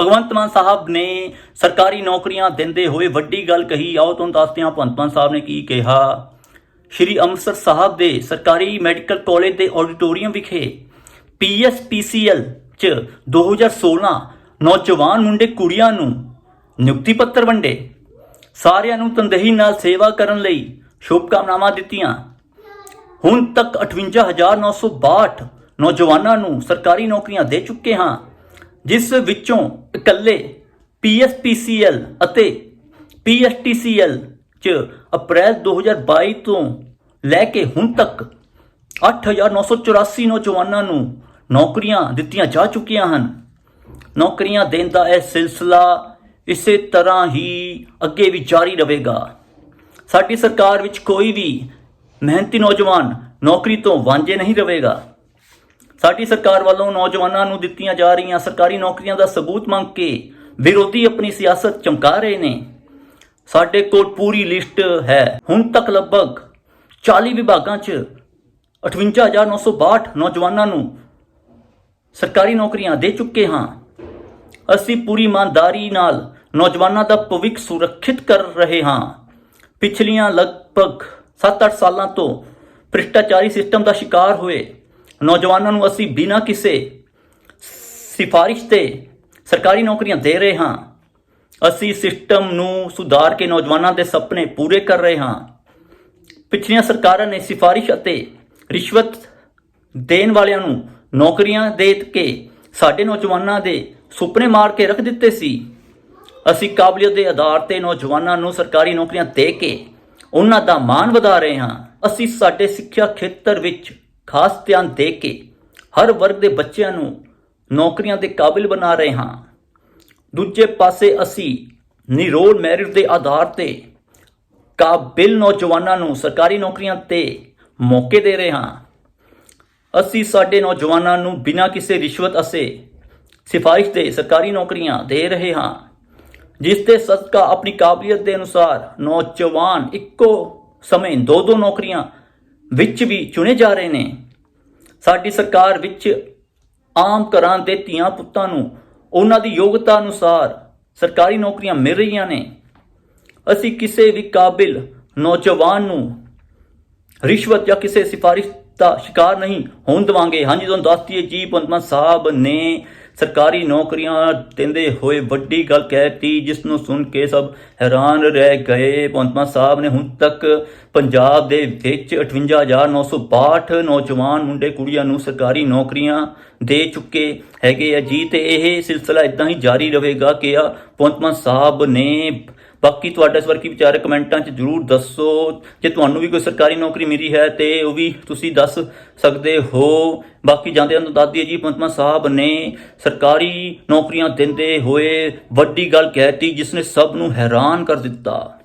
ਭਗਵੰਤ ਮਾਨ ਸਾਹਿਬ ਨੇ ਸਰਕਾਰੀ ਨੌਕਰੀਆਂ ਦਿੰਦੇ ਹੋਏ ਵੱਡੀ ਗੱਲ ਕਹੀ। ਆਓ ਤੁਹਾਨੂੰ ਦੱਸਦੇ ਹਾਂ ਭਗਵੰਤ ਮਾਨ ਸਾਹਿਬ ਨੇ ਕੀ ਕਿਹਾ। ਸ਼੍ਰੀ ਅੰਮ੍ਰਿਤਸਰ ਸਾਹਿਬ ਦੇ ਸਰਕਾਰੀ ਮੈਡੀਕਲ ਕਾਲਜ ਦੇ ਆਡੀਟੋਰੀਅਮ ਵਿਖੇ ਪੀਐਸਪੀਸੀਐਲ ਚ 2016 ਨੌਜਵਾਨ ਮੁੰਡੇ ਕੁੜੀਆਂ ਨੂੰ ਨਿਯੁਕਤੀ ਪੱਤਰ ਵੰਡੇ। ਸਾਰਿਆਂ ਨੂੰ ਤਨਦੇਹੀ ਨਾਲ ਸੇਵਾ ਕਰਨ ਲਈ ਸ਼ੁਭਕਾਮਨਾਵਾਂ ਦਿੱਤੀਆਂ। ਹੁਣ ਤੱਕ 58962 ਨੌਜਵਾਨਾਂ ਨੂੰ ਸਰਕਾਰੀ ਨੌਕਰੀਆਂ ਦੇ ਚੁੱਕੇ ਹਾਂ। ਜਿਸ ਵਿੱਚੋਂ ਇਕੱਲੇ PSPCL ਅਤੇ PSTCL ਚ ਅਪ੍ਰੈਲ 2022 ਤੋਂ ਲੈ ਕੇ ਹੁਣ ਤੱਕ 8984 ਨੌਜਵਾਨਾਂ ਨੂੰ ਨੌਕਰੀਆਂ ਦਿੱਤੀਆਂ ਜਾ ਚੁੱਕੀਆਂ ਹਨ। ਨੌਕਰੀਆਂ ਦੇਣ ਦਾ ਇਹ ਸਿਲਸਿਲਾ ਇਸੇ ਤਰ੍ਹਾਂ ਹੀ ਅੱਗੇ ਵੀ ਜਾਰੀ ਰਹੇਗਾ। ਸਾਡੀ ਸਰਕਾਰ ਵਿੱਚ ਕੋਈ ਵੀ ਮਿਹਨਤੀ ਨੌਜਵਾਨ ਨੌਕਰੀ ਤੋਂ ਵਾਂਝੇ ਨਹੀਂ ਰਹੇਗਾ। ਸਾਡੀ ਸਰਕਾਰ ਵੱਲੋਂ ਨੌਜਵਾਨਾਂ ਨੂੰ ਦਿੱਤੀਆਂ ਜਾ ਰਹੀਆਂ ਸਰਕਾਰੀ ਨੌਕਰੀਆਂ ਦਾ ਸਬੂਤ ਮੰਗ ਕੇ ਵਿਰੋਧੀ ਆਪਣੀ ਸਿਆਸਤ ਚਮਕਾ ਰਹੇ ਨੇ। ਸਾਡੇ ਕੋਲ ਪੂਰੀ ਲਿਸਟ ਹੈ। ਹੁਣ ਤੱਕ ਲਗਭਗ 40 ਵਿਭਾਗਾਂ 'ਚ 58962 ਨੌਜਵਾਨਾਂ ਨੂੰ ਸਰਕਾਰੀ ਨੌਕਰੀਆਂ ਦੇ ਚੁੱਕੇ ਹਾਂ। ਅਸੀਂ ਪੂਰੀ ਇਮਾਨਦਾਰੀ ਨਾਲ ਨੌਜਵਾਨਾਂ ਦਾ ਭਵਿੱਖ ਸੁਰੱਖਿਅਤ ਕਰ ਰਹੇ ਹਾਂ। ਪਿਛਲੀਆਂ ਲਗਭਗ 7-8 ਸਾਲਾਂ ਤੋਂ ਭ੍ਰਿਸ਼ਟਾਚਾਰੀ ਸਿਸਟਮ ਦਾ ਸ਼ਿਕਾਰ ਹੋਏ ਨੌਜਵਾਨਾਂ ਨੂੰ ਅਸੀਂ ਬਿਨਾਂ ਕਿਸੇ ਸਿਫਾਰਿਸ਼ ਤੇ ਸਰਕਾਰੀ ਨੌਕਰੀਆਂ ਦੇ ਰਹੇ ਹਾਂ। ਅਸੀਂ ਸਿਸਟਮ ਨੂੰ ਸੁਧਾਰ ਕੇ ਨੌਜਵਾਨਾਂ ਦੇ ਸੁਪਨੇ ਪੂਰੇ ਕਰ ਰਹੇ ਹਾਂ। ਪਿਛਲੀਆਂ ਸਰਕਾਰਾਂ ਨੇ ਸਿਫਾਰਿਸ਼ ਅਤੇ ਰਿਸ਼ਵਤ ਦੇਣ ਵਾਲਿਆਂ ਨੂੰ ਨੌਕਰੀਆਂ ਦੇ ਕੇ ਸਾਡੇ ਨੌਜਵਾਨਾਂ ਦੇ ਸੁਪਨੇ ਮਾਰ ਕੇ ਰੱਖ ਦਿੱਤੇ ਸੀ। ਅਸੀਂ ਕਾਬਲੀਅਤ ਦੇ ਆਧਾਰ ਤੇ ਨੌਜਵਾਨਾਂ ਨੂੰ ਸਰਕਾਰੀ ਨੌਕਰੀਆਂ ਦੇ ਕੇ ਉਹਨਾਂ ਦਾ ਮਾਣ ਵਧਾ ਰਹੇ ਹਾਂ। ਅਸੀਂ ਸਾਡੇ ਸਿੱਖਿਆ ਖੇਤਰ ਵਿੱਚ ਖਾਸ ਧਿਆਨ ਦੇ ਕੇ ਹਰ ਵਰਗ ਦੇ ਬੱਚਿਆਂ ਨੂੰ ਨੌਕਰੀਆਂ ਦੇ ਕਾਬਿਲ ਬਣਾ ਰਹੇ ਹਾਂ। ਦੂਜੇ ਪਾਸੇ ਅਸੀਂ ਨਿਰੋਲ ਮੈਰਿਟ ਦੇ ਆਧਾਰ ਤੇ ਕਾਬਿਲ ਨੌਜਵਾਨਾਂ ਨੂੰ ਸਰਕਾਰੀ ਨੌਕਰੀਆਂ ਤੇ ਮੌਕੇ ਦੇ ਰਹੇ ਹਾਂ। ਅਸੀਂ ਸਾਡੇ ਨੌਜਵਾਨਾਂ ਨੂੰ ਬਿਨਾਂ ਕਿਸੇ ਰਿਸ਼ਵਤ ਅਸੇ ਸਿਫਾਰਿਸ਼ ਦੇ ਸਰਕਾਰੀ ਨੌਕਰੀਆਂ ਦੇ ਰਹੇ ਹਾਂ, ਜਿਸ ਦੇ ਸਦਕਾ ਆਪਣੀ ਕਾਬਲੀਅਤ ਦੇ ਅਨੁਸਾਰ ਨੌਜਵਾਨ ਇੱਕੋ ਸਮੇਂ ਦੋ ਦੋ ਨੌਕਰੀਆਂ ਵਿੱਚ ਵੀ ਚੁਣੇ ਜਾ ਰਹੇ ਨੇ। ਸਾਡੀ ਸਰਕਾਰ ਵਿੱਚ ਆਮ ਘਰਾਂ ਦੇ ਧੀਆਂ ਪੁੱਤਾਂ ਨੂੰ ਉਹਨਾਂ ਦੀ ਯੋਗਤਾ ਅਨੁਸਾਰ ਸਰਕਾਰੀ ਨੌਕਰੀਆਂ ਮਿਲ ਰਹੀਆਂ ਨੇ। ਅਸੀਂ ਕਿਸੇ ਵੀ ਕਾਬਿਲ ਨੌਜਵਾਨ ਨੂੰ ਰਿਸ਼ਵਤ ਜਾਂ ਕਿਸੇ ਸਿਫਾਰਿਸ਼ ਦਾ ਸ਼ਿਕਾਰ ਨਹੀਂ ਹੋਣ ਦੇਵਾਂਗੇ। ਹਾਂਜੀ ਤੁਹਾਨੂੰ ਦੱਸ ਹੈ ਜੀ ਪੰਤਮਾ ਸਾਹਿਬ ਨੇ ਸਰਕਾਰੀ ਨੌਕਰੀਆਂ ਦਿੰਦੇ ਹੋਏ ਵੱਡੀ ਗੱਲ ਕਹਿਤੀ, ਜਿਸ ਨੂੰ ਸੁਣ ਕੇ ਸਭ ਹੈਰਾਨ ਰਹਿ ਗਏ। ਪੰਤਮਾ ਸਾਹਿਬ ਨੇ ਹੁਣ ਤੱਕ ਪੰਜਾਬ ਦੇ ਵਿੱਚ 58962 ਨੌਜਵਾਨ ਮੁੰਡੇ ਕੁੜੀਆਂ ਨੂੰ ਸਰਕਾਰੀ ਨੌਕਰੀਆਂ ਦੇ ਚੁੱਕੇ ਹੈਗੇ ਆ ਜੀ। ਤੇ ਇਹ ਸਿਲਸਿਲਾ ਇਦਾਂ ਹੀ ਜਾਰੀ ਰਹੇਗਾ ਕਿ ਆ ਪੰਤਮਾ ਸਾਹਿਬ ਨੇ ਬਾਕੀ ਤੁਹਾਡਾ ਇਸ ਵਾਰ ਕੀ ਵਿਚਾਰ ਹੈ? ਕਮੈਂਟਾਂ 'ਚ ਜਰੂਰ ਦੱਸੋ। ਜੇ ਤੁਹਾਨੂੰ ਵੀ ਕੋਈ ਸਰਕਾਰੀ ਨੌਕਰੀ ਮਿਲੀ ਹੈ ਤੇ ਉਹ ਵੀ ਤੁਸੀਂ ਦੱਸ ਸਕਦੇ ਹੋ। ਬਾਕੀ ਜਾਂਦੇ ਨੂੰ ਦਾਦੀ ਦਈਏ ਜੀ ਪੰਤਮਾ ਸਾਹਿਬ ਨੇ ਸਰਕਾਰੀ ਨੌਕਰੀਆਂ ਦਿੰਦੇ ਹੋਏ ਵੱਡੀ ਗੱਲ ਕਹਿਤੀ ਜਿਸ ਨੇ ਸਭ ਨੂੰ ਹੈਰਾਨ ਕਰ ਦਿੱਤਾ।